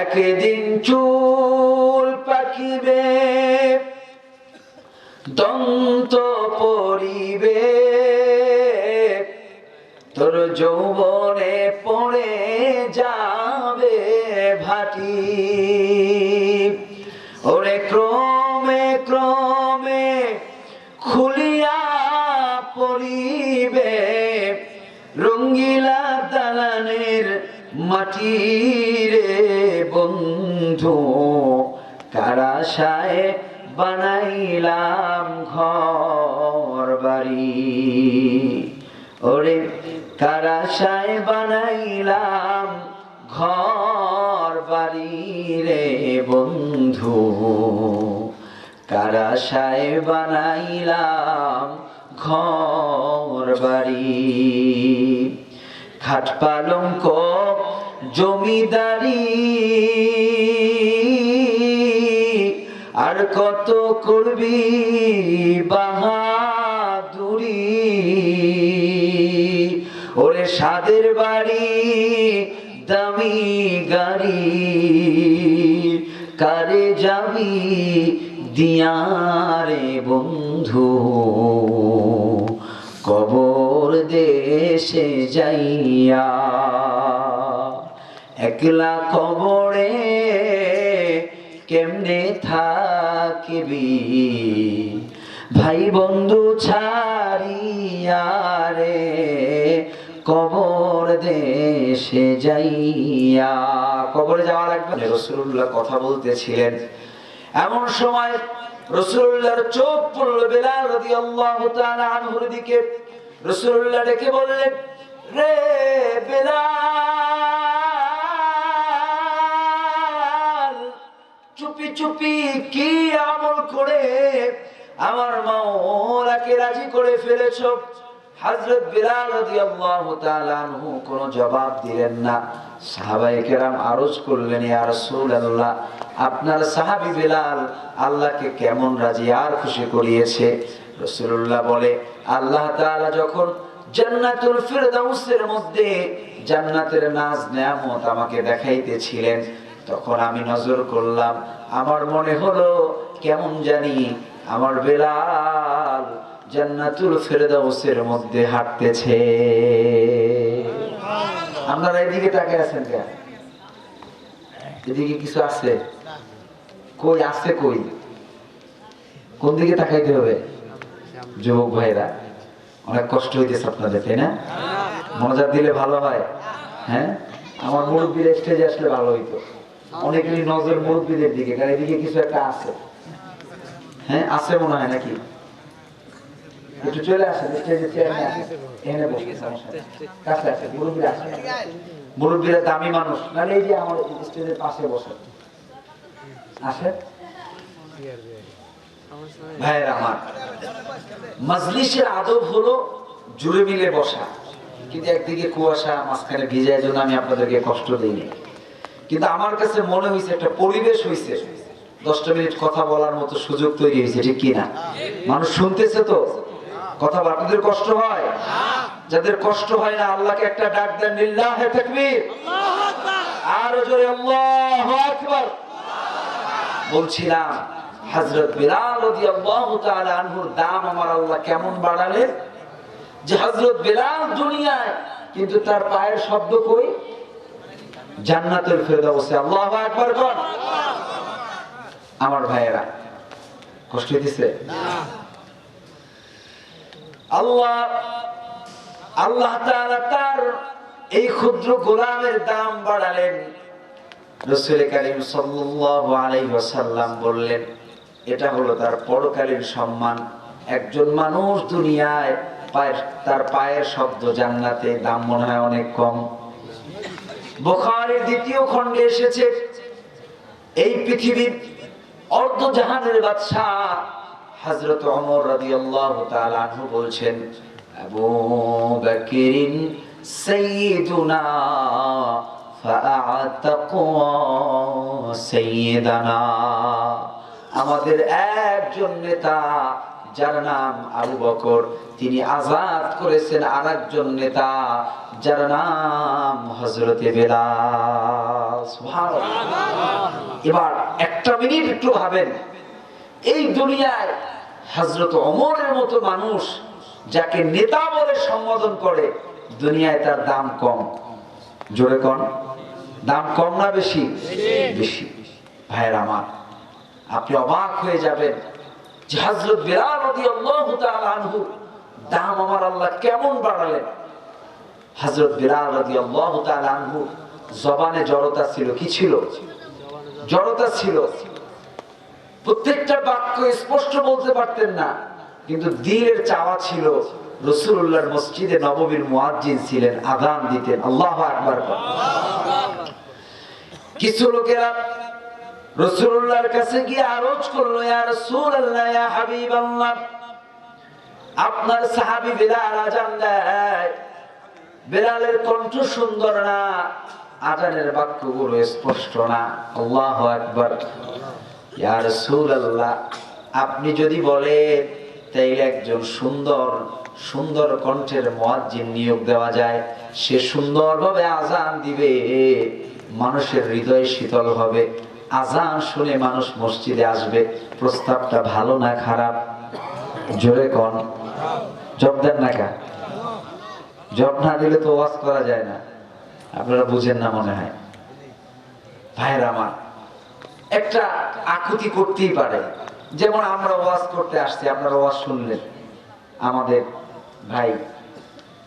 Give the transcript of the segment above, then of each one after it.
একদিন চুল পাকিবে দন্ত পরিবে। তোর যৌবনে পড়ে যাবে ভাটি। মাটি রে বন্ধু, কারাশায় বানাইলাম ঘর বাড়ি ওরে কারাশায় বানাইলাম ঘর বাড়ি রে বন্ধু, কারাশায় বানাইলাম ঘর বাড়ি খাট জমিদারি। আর কত করবি বাহাদুরি? ওরে সাদের বাড়ি, দামি গাড়ি। কারে যাবি দিয়ারে বন্ধু? কবর দেশে যাইয়া একলা কবরে কেমনে থাকিবি? ভাই বন্ধু ছাড়িয়া রে, কবর দেশে যাইয়া। কবরে যাওয়া লাগবে রসুল্লাহ কথা বলতেছিলেন। এমন সময় রসুল্লাহর চোখ পড়ল বেলাল রাদিয়াল্লাহু তাআলা আনহুর দিকে। রসুল্লাহ ডেকে বললেন, রে বেলাল চুপি কি আমল করে আমার মাওলাকে রাজি করে ফেলেছো? হযরত বিলাল রাদিয়াল্লাহু তাআলা জবাব দিলেন না। সাহাবায়ে কেরাম আরজ করলেন, ইয়া রাসূলুল্লাহ, আপনার সাহাবী বিলাল আল্লাহকে কেমন রাজি আর খুশি করিয়েছে? রাসূলুল্লাহ বলে, আল্লাহ তাআলা যখন জান্নাতুল ফিরদাউসের মধ্যে জান্নাতের নাজ নেয়ামত আমাকে দেখাইতেছিলেন তখন আমি নজর করলাম, আমার মনে হলো কেমন জানি আমার বেলাল জান্নাতুল ফেরদাউসের মধ্যে হাঁটতেছে। আপনারা এদিকে তাকে আছেন কেন? এদিকে কিছু আছে? কই আছে কই? কোন দিকে তাকাইতে হবে? যুবক ভাইরা, অনেক কষ্ট হইতেছে আপনাদের, তাই না? মজা দিলে ভালো হয় হ্যাঁ? আমার মুরব্বীর স্টেজে আসলে ভালো হইতো। অনেকেরই নজর মুরব্বীদের দিকে, কারণ এদিকে কিছু একটা আছে। হ্যাঁ আছে মনে হয় নাকি? একটু চলে স্টেজে এখানে বসে মুরব্বীরা দামি মানুষ। নাহলে এই যে আমার স্টেজের পাশে বসে ভাইয়ের আমার আদব হলো জুড়ে মিলে বসা। কিন্তু একদিকে কুয়াশা, মাঝখানে ভিজায় জন্য আমি আপনাদেরকে কষ্ট দিইনি। কিন্তু আমার কাছে মনে হয়েছে একটা পরিবেশ হয়েছে দশটা মিনিট কথা বলার মতো সুযোগ তৈরি হয়েছে ঠিক কিনা মানুষ শুনতেছে তো? কথা আপনাদের কষ্ট হয়? যাদের কষ্ট হয় না, আল্লাহকে একটা ডাক দেন আর জোরে বলছিলাম হযরত বিলাল রাদিয়াল্লাহু তাআলা আনহুর দাম আমার আল্লাহ কেমন বাড়ালেন যে হযরত বিলাল দুনিয়ায়, কিন্তু তার পায়ের শব্দ কই? জান্নাতুল ফেরদাউসে আল্লাহু আকবার কোন? আমার ভাইয়েরা, কষ্ট হইতেছে? আল্লাহ আল্লাহ তার এই ক্ষুদ্র গোলামের দাম বাড়ালেন। বললেন, এটা হলো তার পরকালীন সম্মান। একজন মানুষ দুনিয়ায় পায়ের, তার পায়ের শব্দ জান্নাতে দাম মনে হয় অনেক কম। বুখারীর দ্বিতীয় খণ্ডে এসেছে, এই পৃথিবীর অর্ধ জাহানের বাদশাহ হযরত ওমর রাদিয়াল্লাহু তাআলা আনহু বলছেন, আবু বকরিন সাইয়্যিদুনা ফাআতাক সাইয়্যিদানা। আমাদের একজন নেতা যার নাম আবু বকর। তিনি আজাদ করেছেন আর একজন নেতা যার নাম হজরতে বেলাল। এবার একটা মিনিট একটু ভাবেন এই দুনিয়ায় হজরত অমরের মতো মানুষ যাকে নেতা বলে সম্বোধন করে দুনিয়ায় তার দাম কম। জোরে কন দাম কম না বেশি। বেশি। ভাইয়ের আমার আপনি অবাক হয়ে যাবেন দাম আমার আল্লাহ কেমন বাড়ালেন? জবানে জড়তা ছিল, কি ছিল? জড়তা ছিল। প্রত্যেকটা বাক্য স্পষ্ট বলতে পারতেন না, কিন্তু দিলের চাওয়া ছিল রসুল্লাহর মসজিদে নববীর মুয়াজ্জিন ছিলেন, আদান দিতেন। আল্লাহ আকবার। কিছু লোকেরা রসুল্লাহর কাছে গিয়ে আরজ করল, ইয়া হাবিবাল্লাহ, আপনার সাহাবী বিলাল আজান দেয়। কণ্ঠ সুন্দর না, আজানের বাক্যগুলো স্পষ্ট না। আল্লাহ আকবার। ইয়া রাসূলুল্লাহ, আপনি যদি বলেন, তাইলে একজন সুন্দর সুন্দর কণ্ঠের মুয়াজ্জিন নিয়োগ দেওয়া যায়। সে সুন্দরভাবে আজান দিবে, মানুষের হৃদয় শীতল হবে। আজান শুনে মানুষ মসজিদে আসবে, প্রস্তাবটা ভালো না খারাপ? জোরে কন। জব দেন না কা জব না দিলে তো ওয়াজ করা যায় না। আপনারা বুঝেন না মনে হয়। ভাইয়ের আমার, একটা আকুতি করতেই পারে। যেমন আমরা ওয়াজ করতে আসছি, আপনারা ওয়াজ শুনলেন। আমাদের ভাই,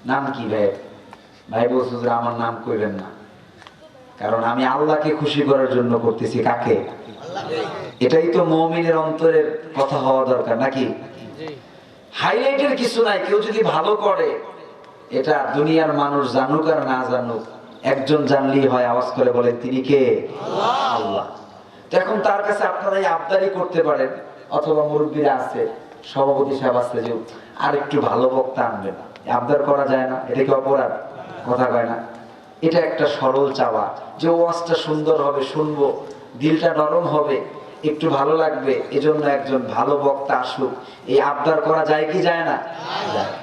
নাম কি ভাই ভাই বলছো আমার নাম কইবেন না। কারণ আমি আল্লাহকে খুশি করার জন্য করতেছি, কাকে? এটাই তো মমিনের অন্তরের কথা হওয়া দরকার, নাকি? হাইলাইটের কিছু নাই, কেউ যদি ভালো করে, এটা দুনিয়ার মানুষ জানুক আর না জানুক, একজন জানলেই হয়, আওয়াজ করে বলেন তিনি কে? আল্লাহ। তো এখন তার কাছে আপনারা আবদারি করতে পারেন, অথবা মুরব্বীরা আছে, সভাপতি সাহেব আছে, যে আর একটু ভালো বক্তা আনবেন। আবদার করা যায় না, এটা কি অপরাধ? কথা কয় না। এটা একটা সরল চাওয়া যে ওয়াজটা সুন্দর হবে শুনব দিলটা নরম হবে একটু ভালো লাগবে এজন্য একজন ভালো বক্তা আসুক। এই আবদার করা যায় কি যায় না?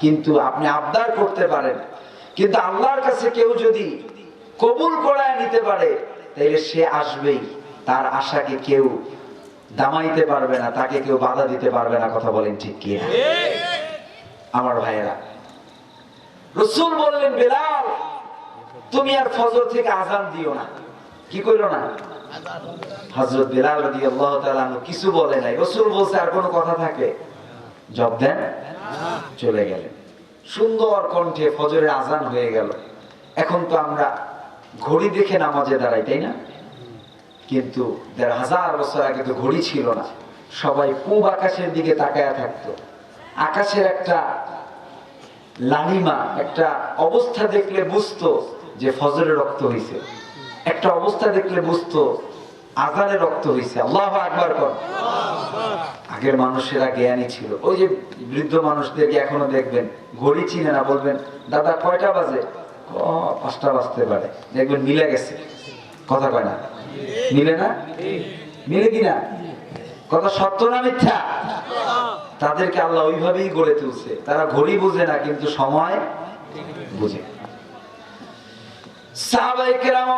কিন্তু আপনি আবদার করতে পারেন। কিন্তু আল্লাহর কাছে কেউ যদি কবুল করায় নিতে পারে তাহলে সে আসবেই। তার আশাকে কেউ দামাইতে পারবে না তাকে কেউ বাধা দিতে পারবে না কথা বলেন ঠিক কি আমার ভাইয়েরা রসুল বললেন বেলাল তুমি আর ফজর থেকে আজান দিও না। কি করল না? হজরত বেলাল তাআলা আনহু কিছু বলে নাই। রসুল বলছে, আর কোনো কথা থাকে? জব দেন, চলে গেলেন। সুন্দর কণ্ঠে ফজরের আজান হয়ে গেল। এখন তো আমরা ঘড়ি দেখে নামাজে দাঁড়াই, তাই না? কিন্তু দেড় হাজার বছর আগে তো ঘড়ি ছিল না। সবাই পূব আকাশের দিকে তাকায়া থাকতো। আকাশের একটা লালিমা, একটা অবস্থা দেখলে বুঝতো যে ফজরে রক্ত হইছে। একটা অবস্থা দেখলে বুঝতো আজানে রক্ত হইছে। আল্লাহ আকবার কর। আগের মানুষেরা জ্ঞানী ছিল। ওই যে বৃদ্ধ মানুষদেরকে এখনও দেখবেন, ঘড়ি চিনে না, বলবেন, দাদা, কয়টা বাজে? পাঁচটা বাজতে পারে। দেখবেন মিলে গেছে। কথা কয় না? মিলে না? মিলে কিনা কথা সত্য না মিথ্যা? তাদেরকে আল্লাহ ওইভাবেই গড়ে তুলছে। তারা ঘড়ি বুঝে না, কিন্তু সময় বুঝে।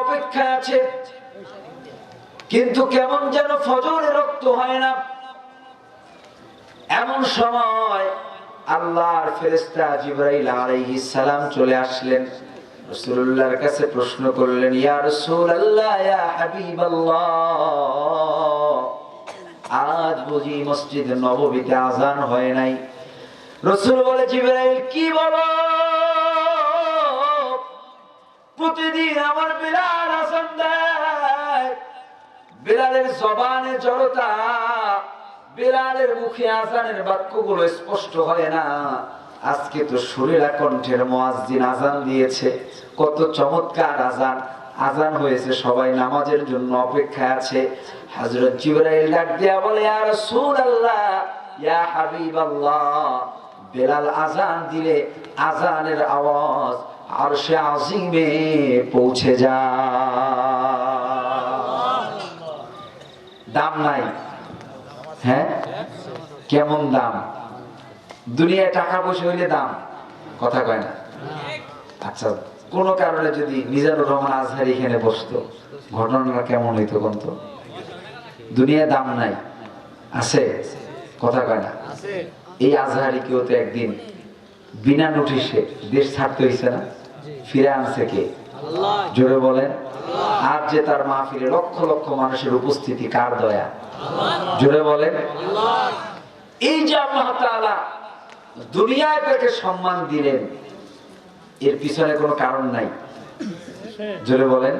অপেক্ষায় আছে। কিন্তু কেমন যেন ফজরে রক্ত হয় না। এমন সময় আল্লাহর ফেরেশতা জিবরাইল আলাইহিস সালাম চলে আসলেন। রাসূলুল্লাহর কাছে প্রশ্ন করলেন, ইয়া রাসূলুল্লাহ, ইয়া হাবিবাল্লাহ, আজ বুঝি মসজিদ নববীতে আজান হয় নাই? রসুল বলে, জিবরাইল, কি বলো? প্রতিদিন আমার বিলাল আজান দেয়। বিলালের জবানে জড়তা, বিলালের মুখে আজানের বাক্যগুলো স্পষ্ট হয় না। আজকে তো সুরেলা কণ্ঠের মুয়াজ্জিন আজান দিয়েছে। কত চমৎকার আজান। আজান হয়েছে সবাই নামাজের জন্য অপেক্ষায় আছে। হযরত জিবরাইল ডাক দিয়া বলে, ইয়া রাসূলুল্লাহ, ইয়া হাবিবাল্লাহ। বেলাল আজান দিলে আজানের আওয়াজ আরশে আজিমে পৌঁছে যা। দাম নাই। হ্যাঁ? কেমন দাম? দুনিয়ায় টাকা পয়সা হইলে দাম। কথা কয় না? আচ্ছা কোনো কারণে যদি মিজানুর রহমান আজহার এখানে বসতো ঘটনাটা কেমন হইতো কোন তো দুনিয়ায় দাম নাই। আছে? কথা কয় না? এই আজহারি কেউ তো একদিন বিনা নোটিশে দেশ ছাড়তে হয়েছে না? ফিরে আনছে কে? জোরে বলেন। আর যে তার মাহফিলে লক্ষ লক্ষ মানুষের উপস্থিতি কার দয়া? জোরে বলেন। এই যে আল্লাহ তাআলা দুনিয়ায় তাকে সম্মান দিলেন, এর পিছনে কোনো কারণ নাই। জোরে বলেন।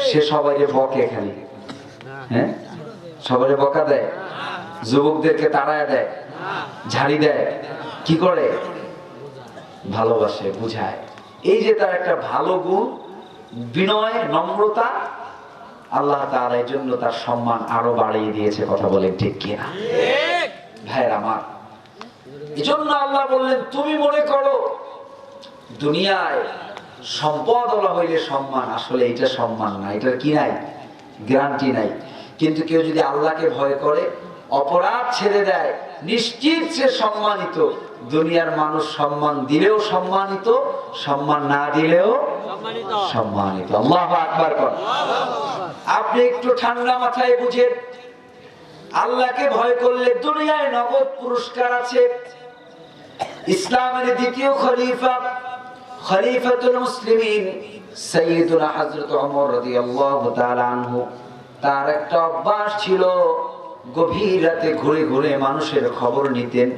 সে সবাই যে বকে খালি। হ্যাঁ? সবাই বকা দেয়? যুবকদেরকে তাড়ায় দেয়? ঝাড়ি দেয়? কি করে? ভালোবাসে বুঝায়। এই যে তার একটা ভালো গুণ বিনয় নম্রতা আল্লাহ তার এই জন্য তার সম্মান আরও বাড়িয়ে দিয়েছে কথা বলেন ঠিক কিনা? ভাইয়ের আমার। এই জন্য আল্লাহ বললেন তুমি মনে করো দুনিয়ায় সম্পদ ওলা হইলে সম্মান আসলে এটা সম্মান না এটার কি নাই? গ্যারান্টি নাই। কিন্তু কেউ যদি আল্লাহকে ভয় করে অপরাধ ছেড়ে দেয় নিশ্চিত সে সম্মানিত। দুনিয়ার মানুষ সম্মান দিলেও সম্মানিত সম্মান না দিলেও সম্মানিত। আল্লাহ আকবার কর আপনি একটু ঠান্ডা মাথায় বুঝেন আল্লাহকে ভয় করলে দুনিয়ায় নগদ পুরস্কার আছে। ইসলামের দ্বিতীয় খলিফা খলিফাতুল মুসলিমিন সৈয়দুনা হযরত ওমর রাদিয়াল্লাহু তাআলা আনহু। তার একটা অভ্যাস ছিল গভীর রাতে ঘুরে ঘুরে মানুষের খবর নিতেন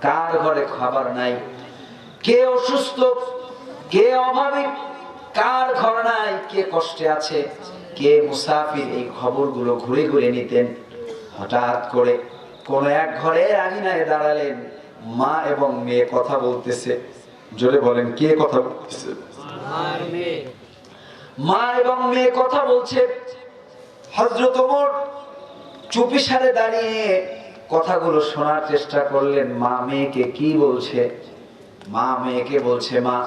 কার ঘরে খাবার নাই কে অসুস্থ কে অভাবী কার ঘর নাই কে কষ্টে আছে কে মুসাফির এই খবরগুলো ঘুরে ঘুরে নিতেন। হঠাৎ করে কোন এক ঘরে আঙিনায় দাঁড়ালেন মা এবং মেয়ে কথা বলতেছে। জোরে বলেন কে কথা বলতেছে? মা এবং মেয়ে কথা বলছে হজরত চুপি সারে দাঁড়িয়ে কথাগুলো শোনার চেষ্টা করলেন, মা মেয়েকে কি বলছে? মা মেয়েকে বলছে, মা,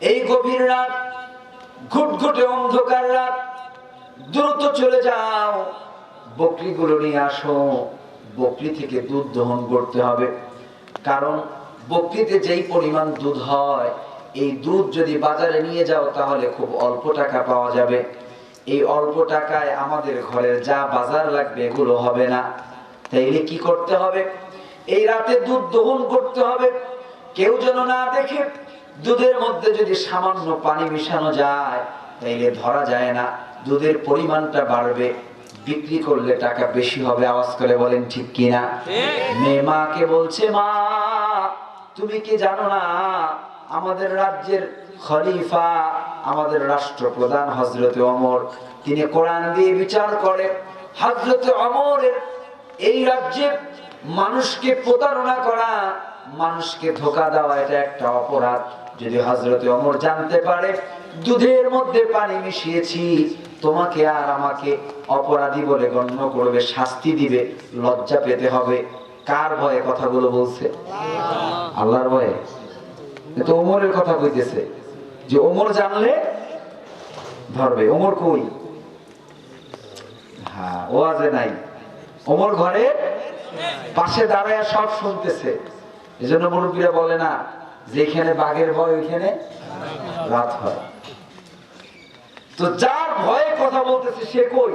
এই গভীর রাত, ঘুটঘুটে অন্ধকার রাত, দ্রুত চলে যাও, বকরিগুলো নিয়ে আসো, বকরি থেকে দুধ দহন করতে হবে। কারণ বকরিতে যেই পরিমাণ দুধ হয়, এই দুধ যদি বাজারে নিয়ে যাও, তাহলে খুব অল্প টাকা পাওয়া যাবে। এই অল্প টাকায় আমাদের ঘরের যা বাজার লাগবে এগুলো হবে না। তাইলে কি করতে হবে? এই রাতে দুধ দহন করতে হবে। কেউ যেন না দেখে দুধের মধ্যে যদি সামান্য পানি মিশানো যায় তাইলে ধরা যায় না। দুধের পরিমাণটা বাড়বে। বিক্রি করলে টাকা বেশি হবে আওয়াজ করে বলেন ঠিক কিনা? মেয়ে মাকে বলছে মা তুমি কি জানো না আমাদের রাজ্যের খলিফা আমাদের রাষ্ট্রপ্রধান হজরতে অমর তিনি কোরআন দিয়ে বিচার করে। হজরতে অমরের এই রাজ্যে মানুষকে প্রতারণা করা, মানুষকে ধোকা দেওয়া, এটা একটা অপরাধ। যদি হজরতে অমর জানতে পারে, দুধের মধ্যে পানি মিশিয়েছি, তোমাকে আর আমাকে অপরাধী বলে গণ্য করবে, শাস্তি দিবে, লজ্জা পেতে হবে। কার ভয়ে কথাগুলো বলছে? আল্লাহর ভয়ে? তো ওমরের কথা কইতেছে। যে ওমর জানলে ধরবে। ওমর কই? হ্যাঁ ও আজে নাই। ওমর ঘরে পাশে দাঁড়ায় সব শুনতেছে। এজন্য মুরব্বীরা বলে না, যেখানে বাঘের ভয়, ওইখানে রাত হয়। তো যার ভয়ে কথা বলতেছে, সে কই?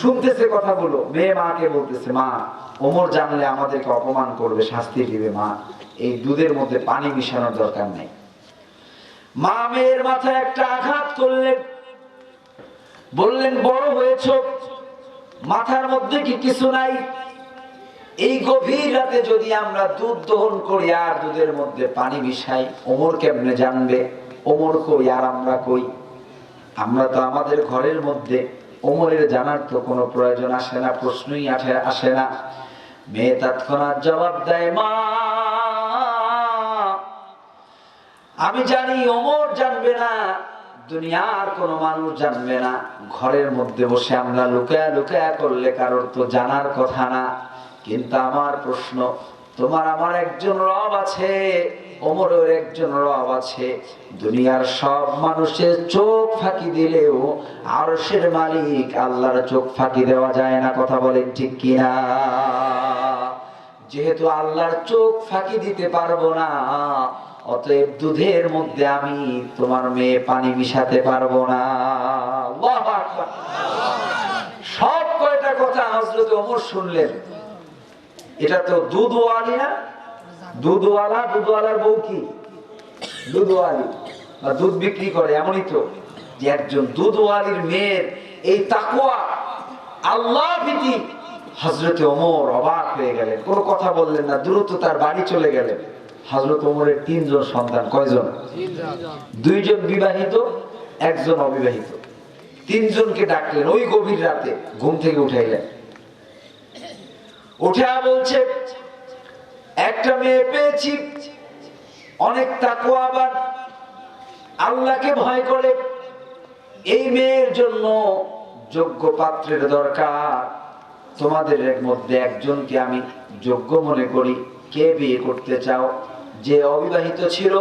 শুনতেছে কথাগুলো। মেয়ে মাকে বলতেছে, মা, ওমর জানলে আমাদেরকে অপমান করবে, শাস্তি দিবে মা। এই দুধের মধ্যে পানি মিশানোর দরকার নেই। মা মেয়ের মাথায় একটা আঘাত করলেন। বললেন, বড় হয়েছ। মাথার মধ্যে কি কিছু নাই? এই গভীর রাতে যদি আমরা দুধ দহন করি আর দুধের মধ্যে পানি মিশাই, ওমর কেমনে জানবে? ওমর কই আর আমরা কই? আমরা তো আমাদের ঘরের মধ্যে। ওমরের জানার তো কোনো প্রয়োজন আসে না, প্রশ্নই আসে না। মেয়ে তৎক্ষণাৎ জবাব দেয়, মা আমি জানি ওমর জানবে না, দুনিয়ার কোনো মানুষ জানবে না। ঘরের মধ্যে বসে আমরা লুকায়া লুকায়া করলে কারোর তো জানার কথা না। কিন্তু আমার প্রশ্ন, তোমার আমার একজন রব আছে ওমরের একজন রব আছে। দুনিয়ার সব মানুষের চোখ ফাঁকি দিলেও আরশের মালিক আল্লাহর চোখ ফাঁকি দেওয়া যায় না, কথা বলেন ঠিক কিনা? যেহেতু আল্লাহর চোখ ফাঁকি দিতে পারব না অতএব দুধের মধ্যে আমি তোমার মেয়ে পানি মিশাতে পারব না। সব কয়টা কথা হজরত ওমর শুনলেন। এটা তো দুধওয়ালি না? দুধওয়ালা, দুধওয়ালার বউ কি? দুধওয়ালি। বা দুধ বিক্রি করে, এমনই তো যে একজন দুধওয়ালির মেয়ের এই তাকুয়া আল্লাহ ভীতি। হজরত ওমর অবাক হয়ে গেলেন। কোনো কথা বললেন না, দ্রুত তার বাড়ি চলে গেলেন। হজরত ওমরের তিনজন সন্তান কয়জন? দুইজন বিবাহিত একজন অবিবাহিত। তিনজনকে ডাকলেন ওই গভীর রাতে ঘুম থেকে উঠাইলেন উঠে বলছে একটা মেয়ে পেয়েছি অনেক তাকুয়াবান আল্লাহকে ভয় করে। এই মেয়ের জন্য যোগ্য পাত্রের দরকার। তোমাদের মধ্যে একজনকে আমি যোগ্য মনে করি। কে বিয়ে করতে চাও? যে অবিবাহিত ছিল,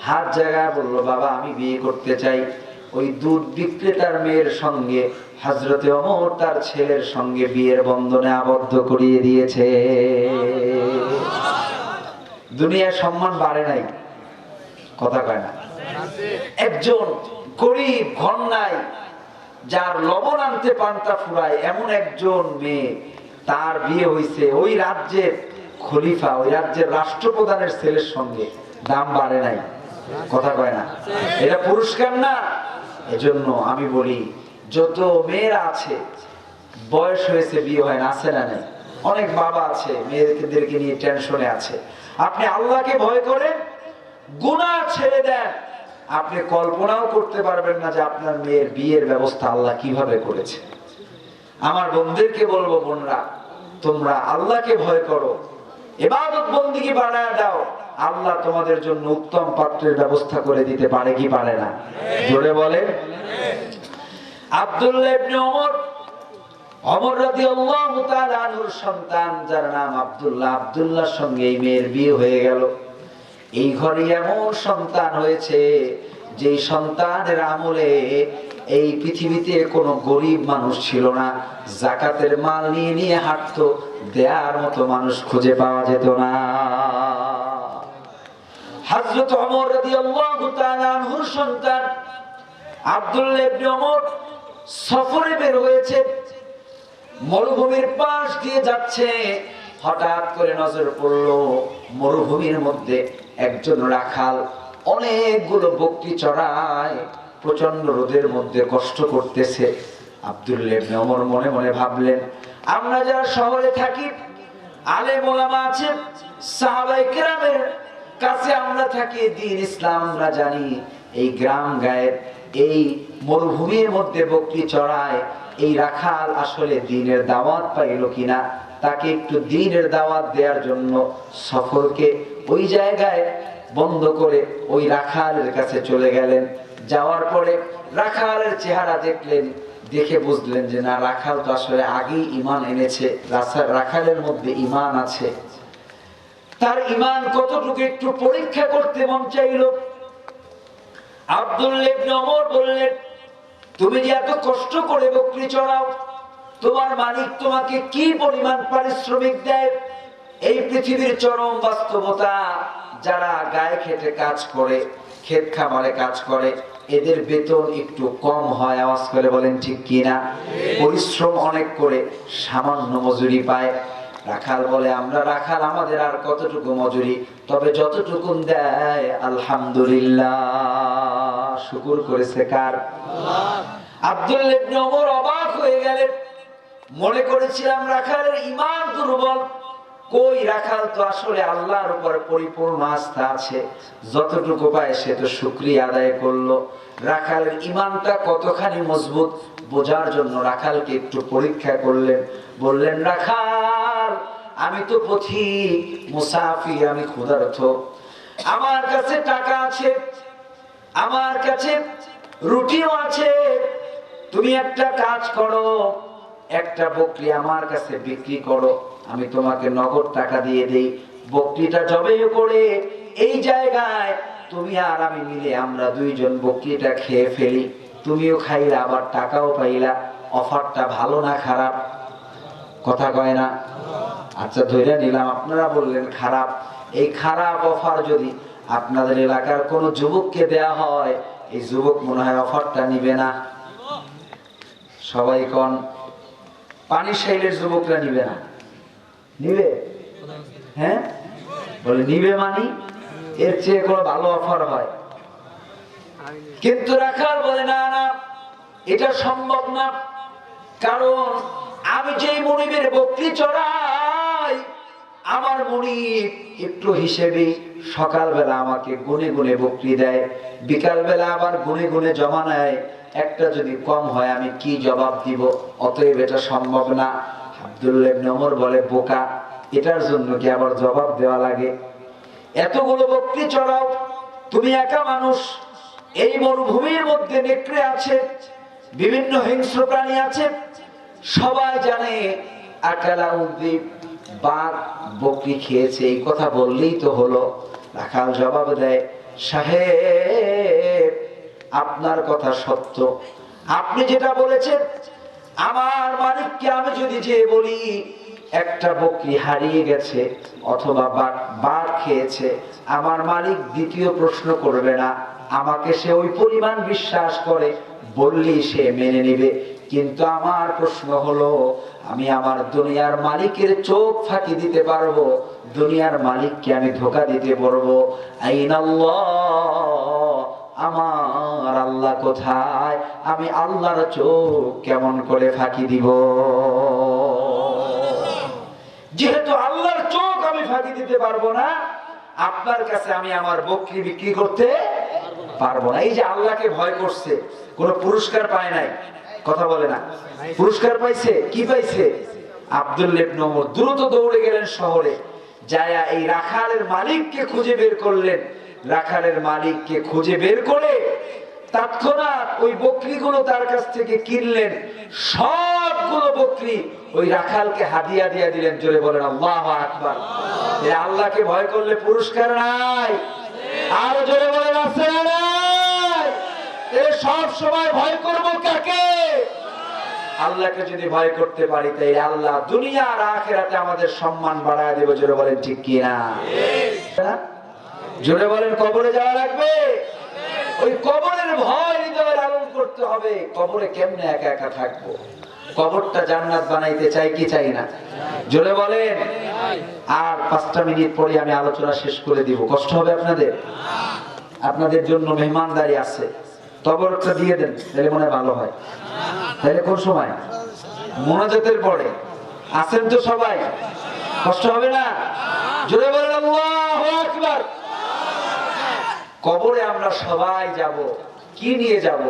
হাত জায়গায় বলল, বাবা, আমি বিয়ে করতে চাই। ওই দুধ বিক্রেতার মেয়ের সঙ্গে হজরতে অমর তার ছেলের সঙ্গে বিয়ের বন্ধনে আবদ্ধ করিয়ে দিয়েছে। দুনিয়ার সম্মান বাড়ে নাই। কথা কয় না। একজন গরিব ঘন্নায় যার লবণ আনতে পান্তা ফুরায়, এমন একজন মেয়ে, তার বিয়ে হইছে ওই রাজ্যের খলিফা, ওই রাজ্যের রাষ্ট্রপ্রধানের ছেলের সঙ্গে দাম বাড়ে নাই। কথা কয় না? এটা পুরস্কার না? এজন্য আমি বলি, যত মেয়েরা আছে, বয়স হয়েছে, বিয়ে হয় না, আছে না নেই? অনেক বাবা আছে, মেয়েদেরকে নিয়ে টেনশনে আছে। আপনি আল্লাহকে ভয় করেন গুনাহ ছেড়ে দেন। আপনি কল্পনাও করতে পারবেন না যে আপনার মেয়ের বিয়ের ব্যবস্থা আল্লাহ কীভাবে করেছে। আমার বোনদেরকে বলব, বোনরা, তোমরা আল্লাহকে ভয় করো। এবাদত বন্দিকে বানায় দাও। আল্লাহ তোমাদের জন্য উত্তম পাত্রের ব্যবস্থা করে দিতে পারে কি পারে না? জোরে বলে যার নাম আব্দুল্লাহ। সঙ্গে এই মেয়ের বিয়ে হয়ে গেল। এই ঘরে এমন সন্তান হয়েছে যে আমলে এই পৃথিবীতে কোনো গরিব মানুষ ছিল না। জাকাতের মাল নিয়ে নিয়ে হাঁটতো, দেয়ার মতো মানুষ খুঁজে পাওয়া যেত না। হযরত ওমর রাদিয়াল্লাহু তাআলা আনহুর সন্তান আব্দুল্লাহ সফরে বের হয়েছে, মরুভূমির পাশ দিয়ে যাচ্ছে। হঠাৎ করে নজর পড়ল মরুভূমির মধ্যে একজন রাখাল, অনেকগুলো বকরি চড়ায়। প্রচণ্ড রোদের মধ্যে কষ্ট করতেছে আব্দুল্লাহ ইবনে মনে মনে ভাবলেন, আমরা যারা শহরে থাকি, আলেম ওলামা আছে সাহাবাই কেরামের কাছে আমরা থাকি, দিন ইসলাম আমরা জানি, এই গ্রাম গায়ের এই মরুভূমির মধ্যে বকরি চড়ায়, এই রাখাল আসলে দিনের দাওয়াত পাইল কিনা, তাকে একটু দিনের দাওয়াত দেওয়ার জন্য সফরকে ওই জায়গায় বন্ধ করে ওই রাখালের কাছে চলে গেলেন। যাওয়ার পরে রাখালের চেহারা দেখলেন, দেখে বুঝলেন যে না, রাখাল তো আসলে আগেই ইমান এনেছে রাখালের মধ্যে ইমান আছে। তার ইমান কতটুকু একটু পরীক্ষা করতে মন চাইল? আব্দুল্লাহ ইবনে বললেন, তুমি যে এত কষ্ট করে বকরি চড়াও, তোমার মালিক তোমাকে কি পরিমাণ পারিশ্রমিক দেয়? এই পৃথিবীর চরম বাস্তবতা যারা গায়ে খেটে কাজ করে, ক্ষেত খামারে কাজ করে এদের বেতন একটু কম হয় আওয়াজ করে বলেন ঠিক কিনা? পরিশ্রম অনেক করে সামান্য মজুরি পায়। রাখাল বলে আমরা রাখাল আমাদের আর কতটুকু মজুরি? তবে যতটুকু দেয় আলহামদুলিল্লাহ। শুকুর করেছে কার? আব্দুল অবাক হয়ে গেলেন। মনে করেছিলাম রাখালের ইমান দুর্বল। কই রাখাল তো আসলে আল্লাহর উপর পরিপূর্ণ আস্থা আছে? যতটুকু পায় সে তো শুক্রিয়া আদায় করল। রাখালের ইমানটা কতখানি মজবুত, বোঝার জন্য রাখালকে একটু পরীক্ষা করলেন। বললেন, রাখাল, আমি তো পথিক, মুসাফির, আমি ক্ষুধার্থ আমার কাছে টাকা আছে, আমার কাছে রুটিও আছে। তুমি একটা কাজ করো, একটা বকরি আমার কাছে বিক্রি করো। আমি তোমাকে নগদ টাকা দিয়ে দেই। বকরিটা জবে করে এই জায়গায় তুমি আর আমি মিলে আমরা দুইজন বক্তৃতা খেয়ে ফেলি। তুমিও খাইলা, আবার টাকাও পাইলা। অফারটা ভালো না খারাপ? কথা কয় না? আচ্ছা ধরে নিলাম, আপনারা বললেন খারাপ। এই খারাপ অফার যদি আপনাদের এলাকার কোন যুবককে দেয়া হয়, এই যুবক মনে হয় অফারটা নিবে না। সবাই কন পানি সাইলের যুবকরা নিবে না। নিবে? হ্যাঁ? বলে, নিবে মানি? এর চেয়ে কোনো ভালো অফার হয়। কিন্তু রাখাল বলে, না না, এটা সম্ভব না। কারণ আমি যেই মনিবের বকরি চড়াই, আমার মনিব একটু হিসেবে সকালবেলা আমাকে গুনে গুনে বকরি দেয়, বিকালবেলা আবার গুনে গুনে জমা নেয়। একটা যদি কম হয়, আমি কি জবাব দিব? অতএব এটা সম্ভব না। বলে, বোকা, এটার জন্য কি আবার জবাব দেওয়া লাগে? এতগুলো বকরি চড়াও, তুমি একা মানুষ, এই মরুভূমির মধ্যে নেকড়ে আছে, বিভিন্ন হিংস্র প্রাণী আছে, সবাই জানে আকালা উদ্দীপ বাঘ বকরি খেয়েছে। এই কথা বললেই তো হলো। রাখাল জবাব দেয়, সাহেব, আপনার কথা সত্য। আপনি যেটা বলেছেন আমার মালিককে আমি যদি যে বলি, একটা বকরি হারিয়ে গেছে অথবা বাঘ খেয়েছে, আমার মালিক দ্বিতীয় প্রশ্ন করবে না। আমাকে সে ওই পরিমাণ বিশ্বাস করে, বললেই সে মেনে নেবে। কিন্তু আমার প্রশ্ন হলো, আমি আমার দুনিয়ার মালিকের চোখ ফাঁকি দিতে পারব? দুনিয়ার মালিককে আমি ধোকা দিতে পারব? আইনাল্লাহ। আমার আল্লাহ কোথায়? আমি আল্লাহর চোখ কেমন করে ফাঁকি দিব? যেহেতু আল্লাহর চোখ আমি ফাঁকি দিতে পারব না, আপনার কাছে আমি আমার বকরি বিক্রি করতে পারব না। এই যে আল্লাহকে ভয় করছে, কোনো পুরস্কার পায় নাই, কথা বলে না। পুরস্কার পাইছে? কি পাইছে? আব্দুল দ্রুত দৌড়ে গেলেন শহরে, যায়া এই রাখালের মালিককে খুঁজে বের করলেন। রাখালের মালিককে খুঁজে বের করে তৎক্ষণাৎ ওই বকরিগুলো তার কাছ থেকে কিনলেন। সবগুলো বকরি ওই রাখালকে হাদিয়া দিয়া দিলেন, জোরে বলেন, আল্লাহ আকবার। আল্লাহকে ভয় করলে পুরস্কার নাই। আরও জোরে বলেন, আছে সব সময় ভয় করব কাকে? আল্লাহকে যদি ভয় করতে পারি, তাই আল্লাহ দুনিয়া আর আখেরাতে আমাদের সম্মান বাড়ায় দেবে, জোরে বলেন, ঠিক কি না জোরে বলেন, কবরে যাওয়া লাগবে? ওই কবরের ভয় হৃদয়ে লালন করতে হবে। কবরে কেমনে একা একা থাকব? কবরটা জান্নাত বানাইতে চাই কি চাই না? জোরে বলেন। আর পাঁচটা মিনিট পরে আমি আলোচনা শেষ করে দিব। কষ্ট হবে আপনাদের? আপনাদের জন্য মেহমানদারি আছে। তবরটা দিয়ে দেন, তাহলে মনে ভালো হয়। তাহলে কোন সময়? মোনাজাতের পরে। আছেন তো সবাই? কষ্ট হবে না? জোরে বলেন, আল্লাহু আকবার। কবরে আমরা সবাই যাব। কি নিয়ে যাব?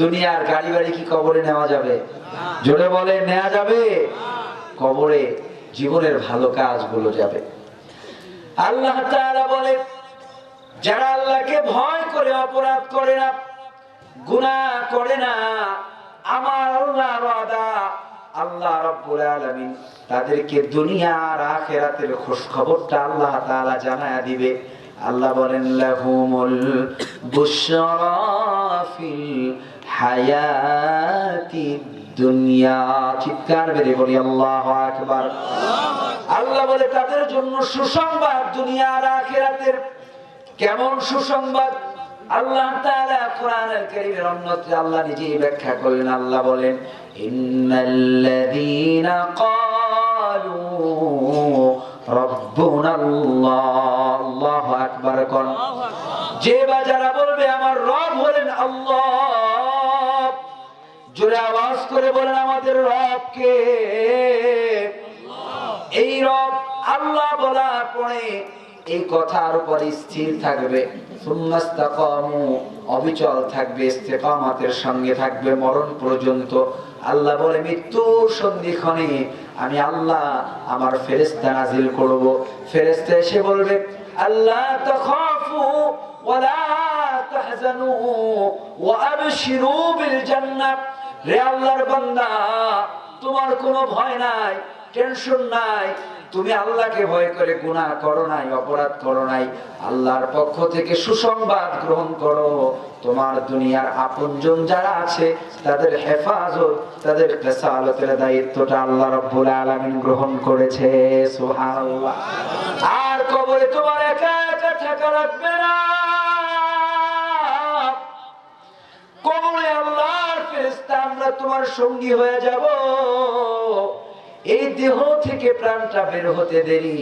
দুনিয়ার গাড়ি বাড়ি কি কবরে নেওয়া যাবে? জোরে বলে নেওয়া যাবে? কবরে জীবনের ভালো কাজগুলো যাবে। আল্লাহ বলে যারা আল্লাহকে ভয় করে, অপরাধ করে না, গুনাহ করে না, আমার আল্লাহর ওয়াদা আল্লাহ রাব্বুল আলামিন তাদেরকে দুনিয়া আর আখিরাতের খোঁজ খবরটা আল্লাহ তাআলা জানায়া দিবে। আল্লাহ বলেন, লাহুমুল বুশরা ফিল হায়াতি দুনিয়া। চিৎকার বেড়ে বলি, আল্লাহু আকবার। আল্লাহ বলে, তাদের জন্য সুসংবাদ দুনিয়া আর আখিরাতের কেমন সুসংবাদ? আল্লাহ তাআলা কোরআনুল কারীমের অন্যত্র আল্লাহ নিজেই ব্যাখ্যা করলেন। আল্লাহ বলেন, ইন্নাল্লাযীনা ক্বালু রব্বুনা আল্লাহ আকবার যে বা যারা বলবে, আমার রব হলেন আল্লাহ। জোরে আওয়াজ করে বলেন, আমাদের রব কে এই রব আল্লাহ বলার পরে এই কথার উপর স্থির থাকবে। অবিচল থাকবে, ইস্তেকামাতের সঙ্গে থাকবে মরণ পর্যন্ত। আল্লাহ বলে, মৃত্যুর সন্ধিক্ষণে আমি আল্লাহ আমার ফেরেস্তা নাজিল করব। ফেরেস্তা এসে বলবে, আল্লাহ, তখাফু ওয়ালা তাহজানু ওয়া আবশিরু বিল জান্নাহ রে আল্লাহর বান্দা, তোমার কোনো ভয় নাই, টেনশন নাই তুমি আল্লাহকে ভয় করে গুনাহ করো নাই, অপরাধ করো নাই, আল্লাহর পক্ষ থেকে সুসংবাদ গ্রহণ করো। তোমার দুনিয়ার আপনজন যারা আছে, তাদের হেফাজত, তাদের খেসালতের দায়িত্বটা আল্লাহ রব্বুল আলামিন গ্রহণ করেছে আর কবরে তোমার একা একা থাকা লাগবে না। কবরে আল্লাহর ফেরেশতা, আমরা তোমার সঙ্গী হয়ে যাব। এই দেহ থেকে প্রাণটা বের হতে দেরি।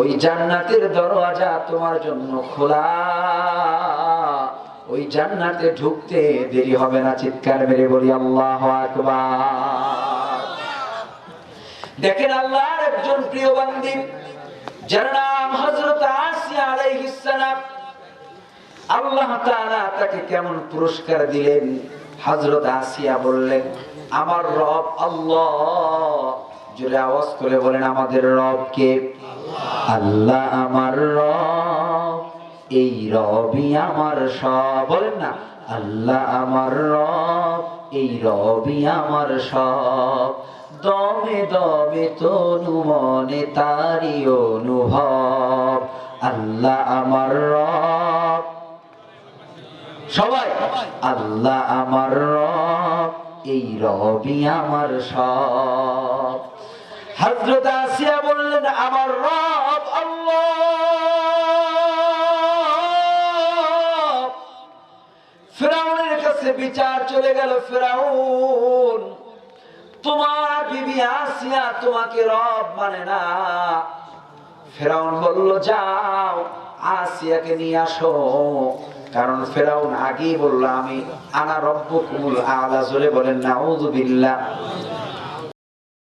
ওই জান্নাতের দরওয়াজা তোমার জন্য খোলা। ওই জান্নাতে ঢুকতে দেরি হবে না, চিৎকার মেরে বলি, আল্লাহু দেখেন আল্লাহর একজন প্রিয় বান্দি, যার নাম সালাম। আল্লাহ তাকে কেমন পুরস্কার দিলেন? হযরত আসিয়া বললেন, আমার রব আল্লাহ। জোরে আওয়াজ করে বলেন, আমাদের রব কে? আল্লাহ আমার রব। এই রবই আমার সব। বলেন না, আল্লাহ আমার রব, এই রবি আমার সব। দমে দমে তনু মনে তারি অনুভব, আল্লাহ আমার রব। সবাই। আল্লাহ আমার রব, এই রবি আমার সব। হযরত আসিয়া বললেন, আমার রব আল্লাহ। ফেরাউনের কাছে বিচার চলে গেল, ফেরাউন, তোমার বিবি আসিয়া তোমাকে রব মানে না। ফেরাউন বলল, যাও, আসিয়াকে নিয়ে আসো। কারণ ফেরাউন আগেই বলল আমি আনা রব্বুকুমুল আলা বলেন বিল্লাহ।